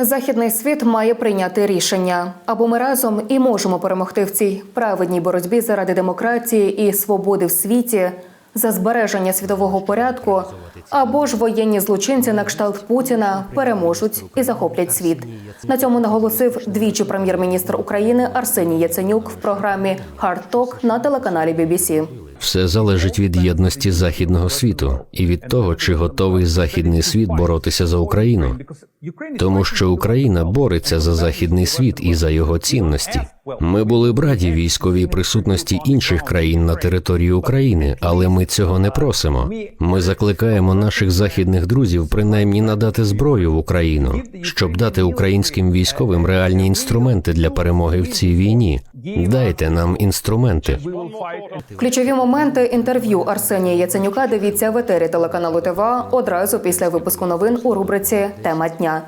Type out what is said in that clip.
Західний світ має прийняти рішення, або ми разом і можемо перемогти в цій праведній боротьбі заради демократії і свободи в світі, за збереження світового порядку, або ж воєнні злочинці на кшталт Путіна переможуть і захоплять світ. На цьому наголосив двічі прем'єр-міністр України Арсеній Яценюк в програмі «Hard Talk» на телеканалі BBC. Все залежить від єдності західного світу і від того, чи готовий західний світ боротися за Україну, тому що Україна бореться за західний світ і за його цінності. Ми були б раді військовій присутності інших країн на території України, але ми цього не просимо. Ми закликаємо наших західних друзів принаймні надати зброю в Україну, щоб дати українським військовим реальні інструменти для перемоги в цій війні. Дайте нам інструменти. Ключові моменти інтерв'ю Арсенія Яценюка дивіться в етері телеканалу ТВА одразу після випуску новин у рубриці Тема дня.